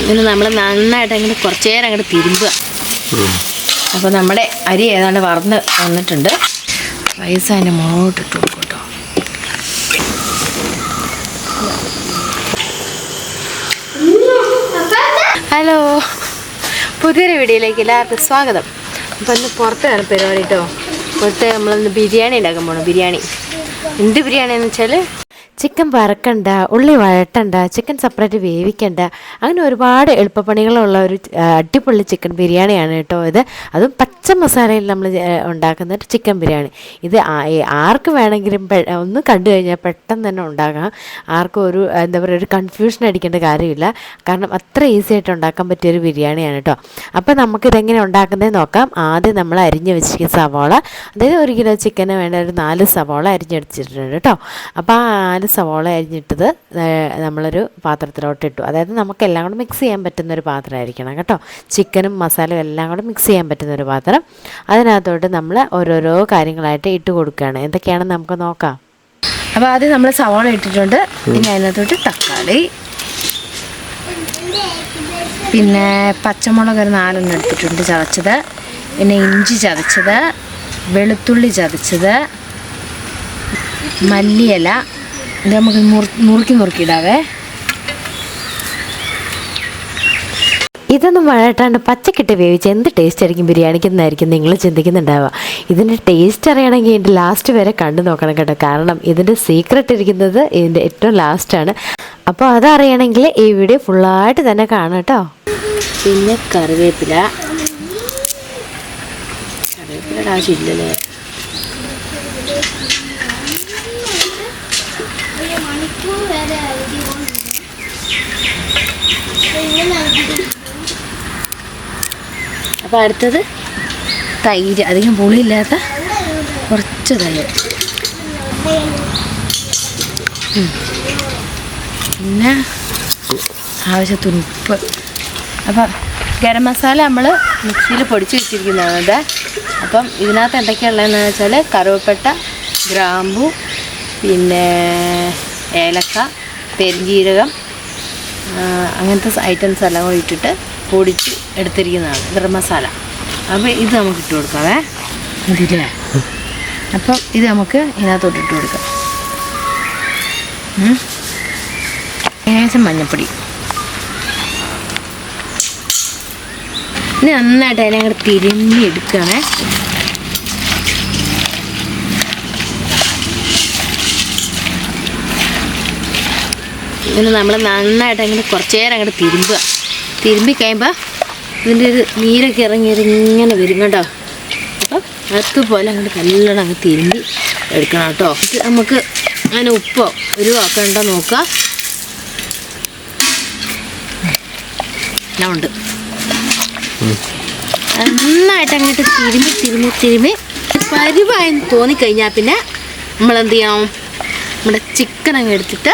ഇങ്ങനെ നമ്മൾ നന്നായിട്ട് അങ്ങോട്ട് കുറച്ച് നേരം അങ്ങോട്ട് തിരുമ്പുക. അപ്പോൾ നമ്മുടെ അരി ഏതാണ്ട് വറന്ന് വന്നിട്ടുണ്ട്. റൈസ് അതിന്റെ മുകളോട്ട് ഇട്ട് കൊടുക്കും ഹലോ പുതിയൊരു വീഡിയോയിലേക്ക് എല്ലാവർക്കും സ്വാഗതം. അപ്പോൾ ഇന്ന് പുറത്താണ് പരിപാടി കേട്ടോ. പുറത്ത് നമ്മളിന്ന് ബിരിയാണി ഉണ്ടാക്കാൻ പോകണം ബിരിയാണി. എന്ത് ബിരിയാണി എന്ന് വെച്ചാൽ ചിക്കൻ വറക്കണ്ട ഉള്ളി വഴട്ടണ്ട ചിക്കൻ സെപ്പറേറ്റ് വേവിക്കണ്ട അങ്ങനെ ഒരുപാട് എളുപ്പപ്പണികളുള്ള ഒരു അടിപൊളി ചിക്കൻ ബിരിയാണിയാണ് കേട്ടോ ഇത്. അതും പച്ച മസാലയിൽ നമ്മൾ ഉണ്ടാക്കുന്ന ചിക്കൻ ബിരിയാണി. ഇത് ആർക്ക് വേണമെങ്കിലും ഒന്ന് കണ്ടു കഴിഞ്ഞാൽ പെട്ടെന്ന് തന്നെ ഉണ്ടാകാം ആർക്കും ഒരു എന്താ പറയുക ഒരു കൺഫ്യൂഷൻ അടിക്കേണ്ട കാര്യമില്ല. കാരണം അത്ര ഈസി ആയിട്ട് ഉണ്ടാക്കാൻ പറ്റിയ ഒരു ബിരിയാണിയാണ് കേട്ടോ. അപ്പോൾ നമുക്കിതെങ്ങനെ ഉണ്ടാക്കുന്നത് നോക്കാം. ആദ്യം നമ്മൾ അരിഞ്ഞ് വെച്ചിരിക്കുന്ന സവാള അതായത് ഒരു കിലോ ചിക്കന് വേണ്ട ഒരു നാല് സവാള അരിഞ്ഞെടുത്തിട്ടുണ്ട് കേട്ടോ. അപ്പോൾ ആ നാല് സവാള അരിഞ്ഞിട്ടത് നമ്മളൊരു പാത്രത്തിലോട്ട് ഇട്ടു. അതായത് നമുക്ക് എല്ലാം കൂടെ മിക്സ് ചെയ്യാൻ പറ്റുന്ന ഒരു പാത്രമായിരിക്കണം കേട്ടോ. ചിക്കനും മസാലയും എല്ലാം കൂടെ മിക്സ് ചെയ്യാൻ പറ്റുന്ന ഒരു പാത്രം. അതിനകത്തോട്ട് നമ്മൾ ഓരോരോ കാര്യങ്ങളായിട്ട് ഇട്ട് കൊടുക്കുകയാണ്. എന്തൊക്കെയാണെന്ന് നമുക്ക് നോക്കാം. അപ്പോൾ ആദ്യം നമ്മൾ സവാള ഇട്ടിട്ടുണ്ട്. പിന്നെ അതിനകത്തോട്ട് തക്കാളി. പിന്നെ പച്ചമുളക് ഒരു നാലെണ്ണം എടുത്തിട്ടുണ്ട് ചതച്ചത്. പിന്നെ ഇഞ്ചി ചതച്ചത്. വെളുത്തുള്ളി ചതച്ചത്. മല്ലിയില. ഇത് നമുക്ക് നുറുക്കി നുറുക്കിയിടാവേ. ഇതൊന്നും വഴട്ടാണ്ട് പച്ചക്കിട്ട് വേവിച്ച് എന്ത് ടേസ്റ്റ് ആയിരിക്കും ബിരിയാണിക്ക് എന്നായിരിക്കും നിങ്ങൾ ചിന്തിക്കുന്നുണ്ടാവുക. ഇതിന്റെ ടേസ്റ്റ് അറിയണമെങ്കിൽ ഇതിന്റെ ലാസ്റ്റ് വരെ കണ്ടു നോക്കണം കേട്ടോ. കാരണം ഇതിന്റെ സീക്രട്ട് ഇരിക്കുന്നത് ഇതിന്റെ ഏറ്റവും ലാസ്റ്റാണ് അപ്പോൾ അതറിയണമെങ്കിൽ ഈ വീഡിയോ ഫുള്ളായിട്ട് തന്നെ കാണാം കേട്ടോ. പിന്നെ കറിവേപ്പില. കറിവേപ്പിലയുടെ ആവശ്യമില്ലല്ലേ? അപ്പോൾ അടുത്തത് തൈര്. അധികം പുളിയില്ലാത്ത കുറച്ച് തൈര്. പിന്നെ ആവശ്യത്തിന് ഉപ്പ്. അപ്പം ഗരം മസാല നമ്മൾ മിക്സിയിൽ പൊടിച്ച് വെച്ചിരിക്കുന്നതാണ് അപ്പം ഇതിനകത്ത് എന്തൊക്കെയുള്ളതെന്ന് വെച്ചാൽ കറുവപ്പട്ട ഗ്രാമ്പു പിന്നെ ഏലക്ക പെരിഞ്ജീരകം അങ്ങനത്തെ ഐറ്റംസ് എല്ലാം കൂടി ഇട്ടിട്ട് പൊടിച്ച് എടുത്തിരിക്കുന്നതാണ് ഗരം മസാല. അപ്പോൾ ഇത് നമുക്ക് ഇട്ട് കൊടുക്കാവേ ഇതില്ലേ അപ്പം ഇത് നമുക്ക് ഇതിനകത്തോട്ട് ഇട്ട് കൊടുക്കാം. ലേശം മഞ്ഞപ്പൊടി. ഇനി നന്നായിട്ട് അതിനെ അങ്ങോട്ട് തിരുമ്മി എടുക്കണേ ഇങ്ങനെ നമ്മൾ നന്നായിട്ട് അങ്ങനെ കുറച്ച് നേരം അങ്ങോട്ട് തിരുമ്പുക. തിരുമ്പി കഴിയുമ്പോൾ ഇതിന്റെ ഒരു നീരൊക്കെ ഇറങ്ങി ഇങ്ങനെ വരും കേട്ടോ. അപ്പം അതുപോലെ അങ്ങോട്ട് നല്ലോണം അങ്ങ് തിരുമ്പി എടുക്കണം കേട്ടോ. നമുക്ക് അങ്ങനെ ഉപ്പോ ഒരു ആക്കണ്ട എല്ലാം ഉണ്ട്. നന്നായിട്ട് അങ്ങോട്ട് തിരുമ്പി തിരുമ്പി തിരുമ്പി പരിവായെന്ന് തോന്നിക്കഴിഞ്ഞാൽ പിന്നെ നമ്മളെന്ത് ചെയ്യണം നമ്മുടെ ചിക്കൻ അങ്ങ് എടുത്തിട്ട്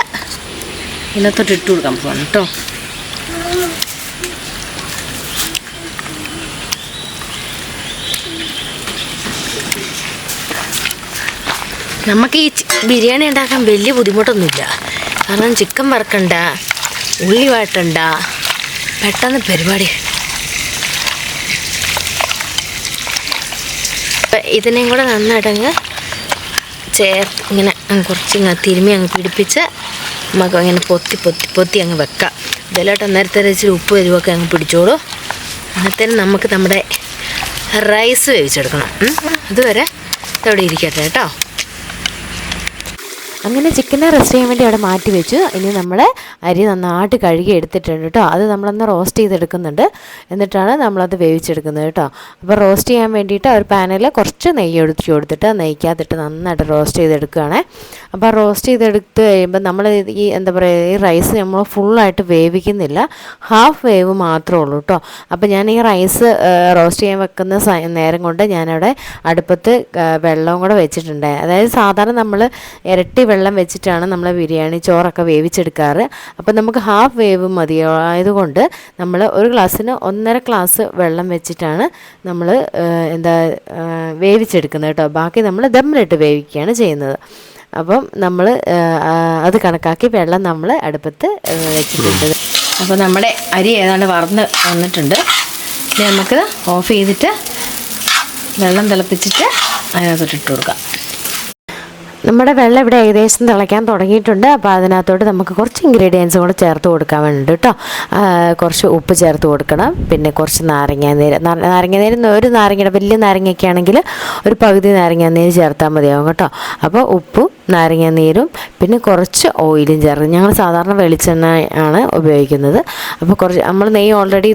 ഇതിനകത്തോട്ട് ഇട്ട് കൊടുക്കാൻ പോവാണ് കേട്ടോ. നമുക്ക് ഈ ബിരിയാണി ഉണ്ടാക്കാൻ വലിയ ബുദ്ധിമുട്ടൊന്നുമില്ല. കാരണം ചിക്കൻ വറക്കണ്ട ഉള്ളി വാട്ടണ്ട പെട്ടെന്ന് പരിപാടി. ഇതിനെയും കൂടെ നന്നായിട്ടങ്ങ് ചേർത്ത് ഇങ്ങനെ കുറച്ച് തിരുമ്മി അങ്ങ് പിടിപ്പിച്ച് നമുക്ക് അങ്ങനെ പൊത്തി പൊത്തി പൊത്തി അങ്ങ് വെക്കാം. ഇതിലോട്ട് അന്നേരത്തെ ഇച്ചിരി ഉപ്പ് എരിവൊക്കെ അങ്ങ് പിടിച്ചോളൂ. അന്നത്തേനും നമുക്ക് നമ്മുടെ റൈസ് വേവിച്ചെടുക്കണം. അതുവരെ ഇതവിടെ ഇരിക്കട്ടെ കേട്ടോ. അങ്ങനെ ചിക്കനെ റെസ്റ്റ് ചെയ്യാൻ വേണ്ടി അവിടെ മാറ്റി വെച്ചു. ഇനി നമ്മൾ അരി നന്നായിട്ട് കഴുകി എടുത്തിട്ടുണ്ട് കേട്ടോ. അത് നമ്മളൊന്ന് റോസ്റ്റ് ചെയ്തെടുക്കുന്നുണ്ട്. എന്നിട്ടാണ് നമ്മളത് വേവിച്ചെടുക്കുന്നത് കേട്ടോ. അപ്പോൾ റോസ്റ്റ് ചെയ്യാൻ വേണ്ടിയിട്ട് ഒരു പാനിൽ കുറച്ച് നെയ്യ് ഒഴിച്ച് കൊടുത്തിട്ട് നെയ്ക്കകത്തിട്ട് നന്നായിട്ട് റോസ്റ്റ് ചെയ്തെടുക്കുകയാണേ. അപ്പോൾ റോസ്റ്റ് ചെയ്തെടുത്ത് കഴിയുമ്പോൾ നമ്മൾ ഈ എന്താ പറയുക ഈ റൈസ് നമ്മൾ ഫുള്ളായിട്ട് വേവിക്കുന്നില്ല. ഹാഫ് വേവ് മാത്രമേ ഉള്ളൂ കേട്ടോ. അപ്പോൾ ഞാൻ ഈ റൈസ് റോസ്റ്റ് ചെയ്യാൻ വെക്കുന്ന നേരം കൊണ്ട് ഞാനവിടെ അടുപ്പത്ത് വെള്ളവും കൂടെ വെച്ചിട്ടുണ്ട്. അതായത് സാധാരണ നമ്മൾ ഇരട്ടി വെച്ചിട്ടാണ് നമ്മൾ ബിരിയാണി ചോറൊക്കെ വേവിച്ചെടുക്കാറ്. അപ്പം നമുക്ക് ഹാഫ് വേവ് മതി ആയതുകൊണ്ട് നമ്മൾ ഒരു ഗ്ലാസ്സിന് ഒന്നര ഗ്ലാസ് വെള്ളം വെച്ചിട്ടാണ് നമ്മൾ എന്താ വേവിച്ചെടുക്കുന്നത് കേട്ടോ. ബാക്കി നമ്മൾ ദമ്മിലിട്ട് വേവിക്കുകയാണ് ചെയ്യുന്നത്. അപ്പം നമ്മൾ അത് കണക്കാക്കി വെള്ളം നമ്മൾ അടുപ്പത്ത് വെച്ചിട്ടുണ്ട്. അപ്പോൾ നമ്മുടെ അരി ഏതാണ്ട് വറന്ന് വന്നിട്ടുണ്ട്. ഇനി നമുക്ക് ഓഫ് ചെയ്തിട്ട് വെള്ളം തിളപ്പിച്ചിട്ട് അതിനകത്തോട്ട് ഇട്ട് കൊടുക്കാം. നമ്മുടെ വെള്ളം ഇവിടെ ഏകദേശം തിളയ്ക്കാൻ തുടങ്ങിയിട്ടുണ്ട്. അപ്പോൾ അതിനകത്തോട്ട് നമുക്ക് കുറച്ച് ഇൻഗ്രീഡിയൻസ് കൂടെ ചേർത്ത് കൊടുക്കാൻ വേണ്ടിയിട്ട് കേട്ടോ കുറച്ച് ഉപ്പ് ചേർത്ത് കൊടുക്കണം. പിന്നെ കുറച്ച് നാരങ്ങാനീര് നാരങ്ങ നീര് ഒരു നാരങ്ങയുടെ വലിയ നാരങ്ങയൊക്കെ ആണെങ്കിൽ ഒരു പകുതി നാരങ്ങാനീര് ചേർത്താൽ മതിയാവും കേട്ടോ. അപ്പോൾ ഉപ്പും നാരങ്ങാനീരും പിന്നെ കുറച്ച് ഓയിലും ചേർത്ത് ഞങ്ങൾ സാധാരണ വെളിച്ചെണ്ണ ആണ് ഉപയോഗിക്കുന്നത്. അപ്പോൾ കുറച്ച് നമ്മൾ നെയ്യ് ഓൾറെഡി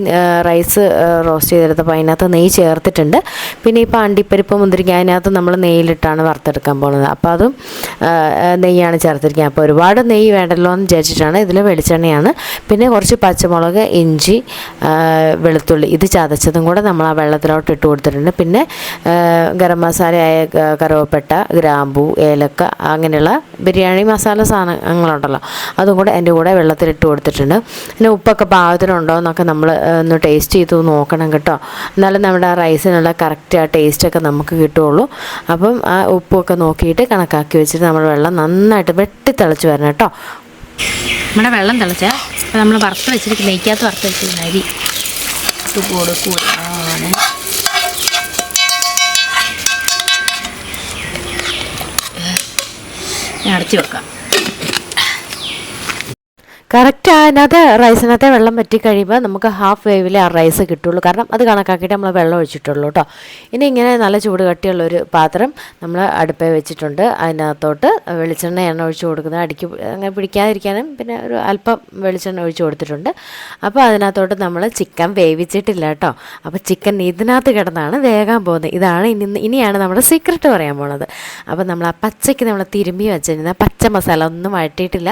റൈസ് റോസ്റ്റ് ചെയ്തെടുത്തപ്പോൾ അതിനകത്ത് നെയ്യ് ചേർത്തിട്ടുണ്ട്. പിന്നെ ഇപ്പോൾ അണ്ടിപ്പരിപ്പ് മുന്തിരിക്ക അതിനകത്ത് നമ്മൾ നെയ്യിലിട്ടാണ് വറുത്തെടുക്കാൻ പോകുന്നത്. അപ്പോൾ അതും നെയ്യാണ് ചേർത്തിരിക്കുക അപ്പോൾ ഒരുപാട് നെയ്യ് വേണ്ടല്ലോ എന്ന് വിചാരിച്ചിട്ടാണ് ഇതിൽ വെളിച്ചെണ്ണയാണ്. പിന്നെ കുറച്ച് പച്ചമുളക് ഇഞ്ചി വെളുത്തുള്ളി ഇത് ചതച്ചതും കൂടെ നമ്മൾ ആ വെള്ളത്തിലോട്ട് ഇട്ട് കൊടുത്തിട്ടുണ്ട്. പിന്നെ ഗരം മസാലയായ കറുവപ്പട്ട ഗ്രാമ്പൂ ഏലക്ക അങ്ങനെയുള്ള ബിരിയാണി മസാല സാധനങ്ങളുണ്ടല്ലോ. അതും കൂടെ എന്റെ കൂടെ വെള്ളത്തിലിട്ട് കൊടുത്തിട്ടുണ്ട്. പിന്നെ ഉപ്പൊക്കെ പാകത്തിനുണ്ടോ എന്നൊക്കെ നമ്മൾ ഒന്ന് ടേസ്റ്റ് ചെയ്ത് നോക്കണം കേട്ടോ. എന്നാലും നമ്മുടെ ആ റൈസിനുള്ള കറക്റ്റ് ആ ടേസ്റ്റൊക്കെ നമുക്ക് കിട്ടുള്ളൂ അപ്പം ആ ഉപ്പൊക്കെ നോക്കിയിട്ട് കണക്കാക്കി വെച്ചിട്ട് നമ്മൾ വെള്ളം നന്നായിട്ട് വെട്ടി തിളച്ച് വരണം കേട്ടോ. നമ്മുടെ വെള്ളം തിളച്ചാൽ നമ്മൾ വറുത്ത് വെച്ചിരിക്കുന്ന നെയ്ക്കകത്ത് വറുത്ത് വെച്ചിരിക്കുന്ന അരി. ഇട്ട് കൊടുക്കുകയാണ് ഞാൻ അടച്ചു വെക്കാം കറക്റ്റ് അതിനകത്ത് റൈസിനകത്തെ വെള്ളം പറ്റി കഴിയുമ്പോൾ നമുക്ക് ഹാഫ് വേവിലെ ആ റൈസ് കിട്ടുള്ളൂ. കാരണം അത് കണക്കാക്കിയിട്ട് നമ്മൾ വെള്ളം ഒഴിച്ചിട്ടുള്ളൂ കേട്ടോ ഇനി ഇങ്ങനെ നല്ല ചൂട് കട്ടിയുള്ള ഒരു പാത്രം നമ്മൾ അടുപ്പേ വെച്ചിട്ടുണ്ട്. അതിനകത്തോട്ട് വെളിച്ചെണ്ണ എണ്ണ ഒഴിച്ച് കൊടുക്കുന്നത്. അടിക്ക് അങ്ങനെ പിടിക്കാതിരിക്കാനും പിന്നെ ഒരു അല്പം വെളിച്ചെണ്ണ ഒഴിച്ചു കൊടുത്തിട്ടുണ്ട്. അപ്പോൾ അതിനകത്തോട്ട് നമ്മൾ ചിക്കൻ വേവിച്ചിട്ടില്ല കേട്ടോ അപ്പോൾ ചിക്കൻ ഇതിനകത്ത് കിടന്നാണ് വേകാൻ പോകുന്നത്. ഇതാണ് ഇനി ഇനിയാണ് നമ്മുടെ സീക്രട്ട് പറയാൻ പോണത്. അപ്പോൾ നമ്മൾ ആ പച്ചയ്ക്ക് നമ്മൾ തിരുമ്പി വെച്ചിരുന്ന പച്ച മസാല ഒന്നും വഴറ്റിയിട്ടില്ല.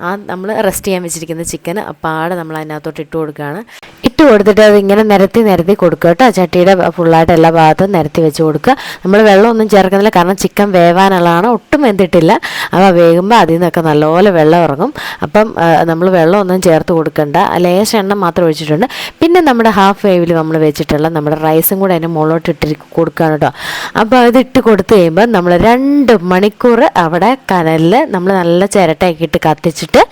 ആ നമ്മൾ റെസ്റ്റ് ചെയ്യാൻ വെച്ചിരിക്കുന്ന ചിക്കൻ പാടെ നമ്മൾ അതിനകത്തോട്ട് ഇട്ട് കൊടുക്കുകയാണ്. ഇട്ട് കൊടുത്തിട്ട് അത് ഇങ്ങനെ നിരത്തി നിരത്തി കൊടുക്കുക കേട്ടോ. ചട്ടിയുടെ ഫുള്ളായിട്ട് എല്ലാ ഭാഗത്തും നിരത്തി വെച്ച് കൊടുക്കുക. നമ്മൾ വെള്ളമൊന്നും ചേർക്കുന്നില്ല. കാരണം ചിക്കൻ വേവാനുള്ളതാണ്. ഒട്ടും വെന്തിട്ടില്ല. അപ്പോൾ വേകുമ്പോൾ അതിൽ നിന്നൊക്കെ നല്ലപോലെ വെള്ളം ഇറങ്ങും. അപ്പം നമ്മൾ വെള്ളമൊന്നും ചേർത്ത് കൊടുക്കണ്ട. ലേശം എണ്ണ മാത്രം ഒഴിച്ചിട്ടുണ്ട്. പിന്നെ നമ്മുടെ ഹാഫ് വേവിൽ നമ്മൾ വെച്ചിട്ടുള്ള നമ്മുടെ റൈസും കൂടെ അതിന് മുകളിലോട്ട് ഇട്ട് കൊടുക്കുകയാണ് കേട്ടോ. അപ്പോൾ അത് ഇട്ട് കൊടുത്തു കഴിയുമ്പോൾ നമ്മൾ രണ്ട് മണിക്കൂർ അവിടെ കനലിൽ നമ്മൾ നല്ല ചിരട്ടയൊക്കെ ഇട്ട് കത്തിച്ചിട്ട്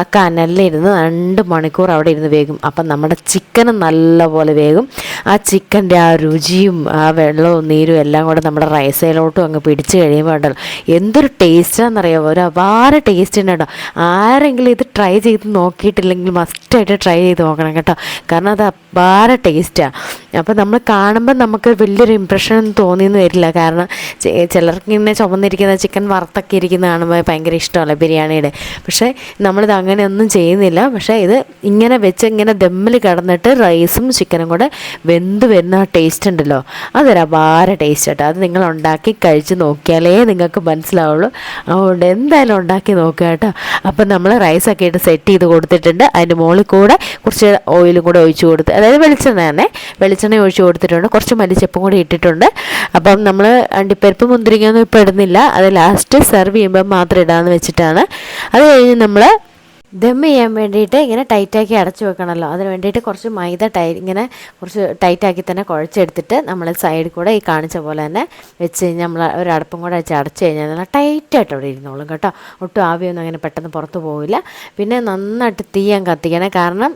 ആ കനലിലിരുന്ന് രണ്ട് മണിക്കൂർ അവിടെ ഇരുന്ന് വേകും അപ്പം നമ്മുടെ ചിക്കനും നല്ലപോലെ വേകും ആ ചിക്കന്റെ ആ രുചിയും ആ വെള്ളവും നീരും എല്ലാം കൂടെ നമ്മുടെ റൈസയിലോട്ടും അങ്ങ് പിടിച്ച് കഴിയുമ്പോൾ ഉണ്ടല്ലോ. എന്തൊരു ടേസ്റ്റാണെന്നറിയാമോ ഒരു അപാര ടേസ്റ്റ് ഉണ്ട്? കേട്ടോ ആരെങ്കിലും ഇത് ട്രൈ ചെയ്ത് നോക്കിയിട്ടില്ലെങ്കിൽ മസ്റ്റായിട്ട് ട്രൈ ചെയ്ത് നോക്കണം കേട്ടോ. കാരണം അത് അപാര ടേസ്റ്റാണ് അപ്പോൾ നമ്മൾ കാണുമ്പോൾ നമുക്ക് വലിയൊരു ഇമ്പ്രഷൻ ഒന്നും തോന്നിയെന്ന് വരില്ല. കാരണം ചിലർക്ക് ഇങ്ങനെ ചുമന്നിരിക്കുന്ന ചിക്കൻ വറുത്തൊക്കെ ഇരിക്കുന്ന കാണുമ്പോൾ ഭയങ്കര ഇഷ്ടമല്ല ബിരിയാണിയുടെ? പക്ഷേ നമ്മളിത് അങ്ങനെയൊന്നും ചെയ്യുന്നില്ല. പക്ഷേ ഇത് ഇങ്ങനെ വെച്ച് ഇങ്ങനെ ദമ്മിൽ കിടന്നിട്ട് റൈസും ചിക്കനും കൂടെ വെന്ത് വരുന്ന ആ ടേസ്റ്റ് ഉണ്ടല്ലോ. അതൊരു അപാര ടേസ്റ്റ് കേട്ടോ. അത് നിങ്ങൾ ഉണ്ടാക്കി കഴിച്ച് നോക്കിയാലേ നിങ്ങൾക്ക് മനസ്സിലാവുള്ളൂ. അതുകൊണ്ട് എന്തായാലും ഉണ്ടാക്കി നോക്കുക കേട്ടോ. അപ്പം നമ്മൾ റൈസൊക്കെ ഇട്ട് സെറ്റ് ചെയ്ത് കൊടുത്തിട്ടുണ്ട്. അതിന്റെ മുകളിൽ കൂടെ കുറച്ച് ഓയിലും കൂടെ ഒഴിച്ച് കൊടുത്ത് അതായത് വെളിച്ചെണ്ണ തന്നെ. വെളിച്ചെണ്ണ ഒഴിച്ച് കൊടുത്തിട്ടുണ്ട്. കുറച്ച് മല്ലിച്ചപ്പും കൂടി ഇട്ടിട്ടുണ്ട്. അപ്പം നമ്മൾ അണ്ടിപ്പരിപ്പ് മുന്തിരിങ്ങയൊന്നും ഇപ്പോൾ ഇടുന്നില്ല. അത് ലാസ്റ്റ് സെർവ് ചെയ്യുമ്പോൾ മാത്രം ഇടാമെന്ന് വെച്ചിട്ടാണ്. അത് കഴിഞ്ഞ് നമ്മൾ ദം ചെയ്യാൻ വേണ്ടിയിട്ട് ഇങ്ങനെ ടൈറ്റാക്കി അടച്ചു വെക്കണമല്ലോ അതിന് വേണ്ടിയിട്ട് കുറച്ച് മൈദ ടൈ ഇങ്ങനെ കുറച്ച് ടൈറ്റാക്കി തന്നെ കുഴച്ചെടുത്തിട്ട് നമ്മൾ സൈഡിൽ കൂടെ ഈ കാണിച്ച പോലെ തന്നെ വെച്ച് കഴിഞ്ഞാൽ നമ്മൾ ഒരു അടപ്പും കൂടെ വെച്ച് അടച്ചു കഴിഞ്ഞാൽ നല്ല ടൈറ്റായിട്ട് അവിടെ ഇരുന്നോളും കേട്ടോ. ഒട്ടും ആവിയൊന്നും അങ്ങനെ പെട്ടെന്ന് പുറത്ത് പോവില്ല. പിന്നെ നന്നായിട്ട് തീയാൻ കത്തിക്കണേ. കാരണം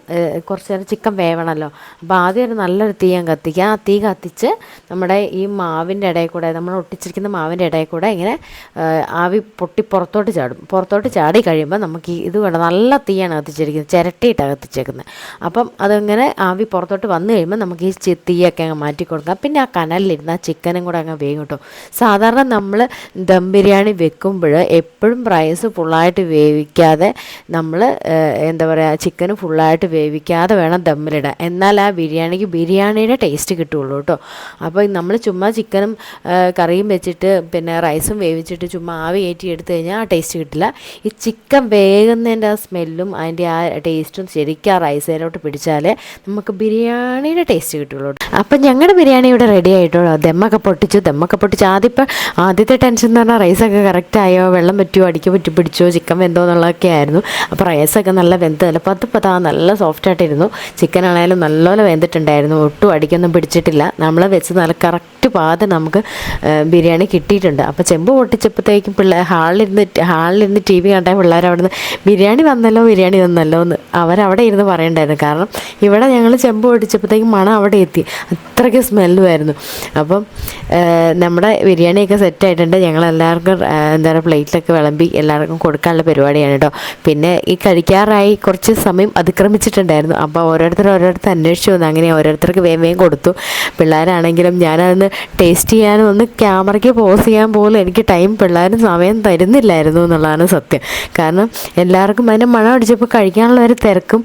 കുറച്ച് നേരം ചിക്കൻ വേവണമല്ലോ അപ്പോൾ ആദ്യം ഒരു നല്ലൊരു തീയാൻ കത്തിക്കുക. ആ തീ കത്തിച്ച് നമ്മുടെ ഈ മാവിന്റെ ഇടയിൽ കൂടെ നമ്മൾ ഒട്ടിച്ചിരിക്കുന്ന മാവിന്റെ ഇടയിൽ കൂടെ ഇങ്ങനെ ആവി പൊട്ടി പുറത്തോട്ട് ചാടും. പുറത്തോട്ട് ചാടി കഴിയുമ്പോൾ നമുക്ക് ഇത് വേണം നല്ല തീയാണ് കത്തിച്ചിരിക്കുന്നത് ചിരട്ടിയിട്ടാണ് കത്തിച്ചേക്കുന്നത്. അപ്പം അതങ്ങനെ ആവി പുറത്തോട്ട് വന്നു കഴിയുമ്പോൾ നമുക്ക് ഈ തീയൊക്കെ അങ്ങ് മാറ്റി കൊടുക്കാം. പിന്നെ ആ കനലിലിരുന്ന് ആ ചിക്കനും കൂടെ അങ്ങ് വേഗം കിട്ടും സാധാരണ നമ്മൾ ദം ബിരിയാണി വെക്കുമ്പോൾ എപ്പോഴും റൈസ് ഫുള്ളായിട്ട് വേവിക്കാതെ നമ്മൾ എന്താ പറയുക ചിക്കന് ഫുള്ളായിട്ട് വേവിക്കാതെ വേണം ദമ്മിലിടാൻ എന്നാൽ ആ ബിരിയാണിക്ക് ബിരിയാണിയുടെ ടേസ്റ്റ് കിട്ടുള്ളൂ കേട്ടോ. അപ്പോൾ നമ്മൾ ചുമ്മാ ചിക്കനും കറിയും വെച്ചിട്ട് പിന്നെ റൈസും വേവിച്ചിട്ട് ചുമ്മാ ആവി കയറ്റി എടുത്തു കഴിഞ്ഞാൽ ആ ടേസ്റ്റ് കിട്ടില്ല. ഈ ചിക്കൻ വേകുന്നതിന്റെ ആ സ്മെല്ലും അതിന്റെ ആ ടേസ്റ്റും ശരിക്കും ആ റൈസിലോട്ട് പിടിച്ചാൽ നമുക്ക് ബിരിയാണിയുടെ ടേസ്റ്റ് കിട്ടുള്ളൂ. അപ്പം ഞങ്ങളുടെ ബിരിയാണി ഇവിടെ റെഡി ആയിട്ടുള്ളൂ. ദമ്മൊക്കെ പൊട്ടിച്ചു ദമ്മൊക്കെ പൊട്ടിച്ചു. ആദ്യം ഇപ്പം ആദ്യത്തെ ടെൻഷൻ എന്ന് പറഞ്ഞാൽ റൈസൊക്കെ കറക്റ്റ് ആയോ? വെള്ളം പറ്റുമോ അടിക്ക് പറ്റി പിടിച്ചോ? ചിക്കൻ വെന്തോ എന്നുള്ളതൊക്കെ ആയിരുന്നു. അപ്പോൾ റൈസൊക്കെ നല്ല വെന്ത് നല്ല പത്ത് പത്താ നല്ല സോഫ്റ്റ് ആയിട്ടിരുന്നു. ചിക്കൻ ആണെങ്കിലും നല്ലപോലെ വെന്തിട്ടുണ്ടായിരുന്നു. ഒട്ടും അടിക്കൊന്നും പിടിച്ചിട്ടില്ല. നമ്മൾ വെച്ച് നല്ല കറക്റ്റ് കറക്റ്റ് പാത നമുക്ക് ബിരിയാണി കിട്ടിയിട്ടുണ്ട്. അപ്പോൾ ചെമ്പ് പൊട്ടിച്ചപ്പോഴത്തേക്കും പിള്ളേർ ഹാളിലിരുന്ന് ഹാളിലിരുന്ന് ടി വി കണ്ടാൽ പിള്ളേർ അവിടെ നിന്ന് ബിരിയാണി വന്നല്ലോ ബിരിയാണി വന്നല്ലോ എന്ന് അവരവിടെ ഇരുന്ന് പറയണ്ടായിരുന്നു. കാരണം ഇവിടെ ഞങ്ങൾ ചെമ്പ് പൊട്ടിച്ചപ്പോഴത്തേക്കും മണം അവിടെ എത്തി. അത്രയ്ക്ക് സ്മെല്ലുമായിരുന്നു അപ്പം നമ്മുടെ ബിരിയാണിയൊക്കെ സെറ്റായിട്ടുണ്ട് ഞങ്ങൾ എല്ലാവർക്കും എന്താ പറയുക പ്ലേറ്റിലൊക്കെ വിളമ്പി എല്ലാവർക്കും കൊടുക്കാനുള്ള പരിപാടിയാണ് കേട്ടോ. പിന്നെ ഈ കഴിക്കാറായി കുറച്ച് സമയം അതിക്രമിച്ചിട്ടുണ്ടായിരുന്നു. അപ്പോൾ ഓരോരുത്തർ ഓരോരുത്തർ അന്വേഷിച്ചു വന്നു. അങ്ങനെ ഓരോരുത്തർക്ക് വേഗം വേഗം കൊടുത്തു. പിള്ളേരാണെങ്കിലും ഞാനതൊന്ന് ടേസ്റ്റ് ചെയ്യാനും ഒന്ന് ക്യാമറയ്ക്ക് പോസ് ചെയ്യാൻ പോലും എനിക്ക് ടൈം പിള്ളേരും സമയം തരുന്നില്ലായിരുന്നു എന്നുള്ളതാണ് സത്യം. കാരണം എല്ലാവർക്കും അതിന്റെ മണം അടിച്ചപ്പോൾ കഴിക്കാനുള്ള ഒരു തിരക്കും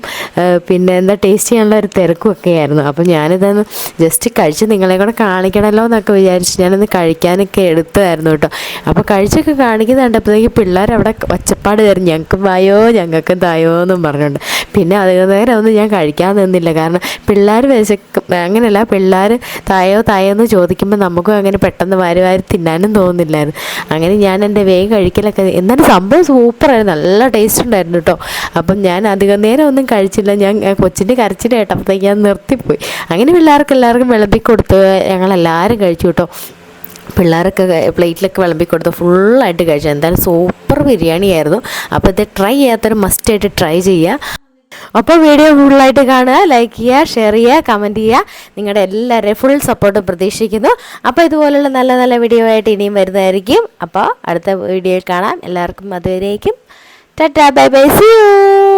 പിന്നെ എന്താ ടേസ്റ്റ് ചെയ്യാനുള്ള ഒരു തിരക്കും ഒക്കെ ആയിരുന്നു. അപ്പോൾ ഞാനിതൊന്ന് ജസ്റ്റ് കഴിച്ച് നിങ്ങളെ കൂടെ കാണിക്കണമല്ലോ എന്നൊക്കെ വിചാരിച്ച് ഞാനൊന്ന് കഴിക്കാനൊക്കെ എടുത്തതായിരുന്നു കേട്ടോ. അപ്പോൾ കഴിച്ചൊക്കെ കാണിക്കുന്ന കണ്ടപ്പോഴത്തേക്ക് പിള്ളേർ അവിടെ ഒച്ചപ്പാട് കയറി ഞങ്ങൾക്ക് വായോ ഞങ്ങൾക്ക് തായോ എന്നും പറഞ്ഞുകൊണ്ട്. പിന്നെ അത് നേരം ഒന്നും ഞാൻ കഴിക്കാൻ നിന്നില്ല. കാരണം പിള്ളേർ വിശക്കും അങ്ങനെയല്ല പിള്ളേർ തായോ തായോ എന്ന് ചോദിക്കുമ്പോൾ നമുക്കും അങ്ങനെ പെട്ടെന്ന് വാരി വാരി തിന്നാനും തോന്നുന്നില്ലായിരുന്നു. അങ്ങനെ ഞാൻ എന്റെ വേഗം കഴിക്കലൊക്കെ എന്നാലും സംഭവം സൂപ്പറായിരുന്നു നല്ല ടേസ്റ്റ് ഉണ്ടായിരുന്നു കേട്ടോ അപ്പം ഞാൻ അധികം നേരം ഒന്നും കഴിച്ചില്ല. ഞാൻ കൊച്ചിന്റെ കരച്ചിൽ കേട്ടപ്പോഴത്തേക്ക് ഞാൻ നിർത്തിപ്പോയി. അങ്ങനെ പിള്ളേർക്ക് എല്ലാവർക്കും വിളമ്പി കൊടുത്തു ഞങ്ങളെല്ലാവരും കഴിച്ചു കേട്ടോ പിള്ളേരൊക്കെ പ്ലേറ്റിലൊക്കെ വിളമ്പി കൊടുത്ത് ഫുള്ളായിട്ട് കഴിച്ചു. എന്തായാലും സൂപ്പർ ബിരിയാണി ആയിരുന്നു അപ്പോൾ ഇത് ട്രൈ ചെയ്യാത്തൊരു മസ്റ്റായിട്ട് ട്രൈ ചെയ്യുക അപ്പോൾ വീഡിയോ ഫുള്ളായിട്ട് കാണുക ലൈക്ക് ചെയ്യുക ഷെയർ ചെയ്യുക കമന്റ് ചെയ്യുക. നിങ്ങളുടെ എല്ലാവരുടെയും ഫുൾ സപ്പോർട്ട് പ്രതീക്ഷിക്കുന്നു. അപ്പോൾ ഇതുപോലുള്ള നല്ല നല്ല വീഡിയോ ആയിട്ട് ഇനിയും വരുന്നതായിരിക്കും. അപ്പോൾ അടുത്ത വീഡിയോയിൽ കാണാം. എല്ലാവർക്കും അതുവരേക്കും. Tata bye bye see you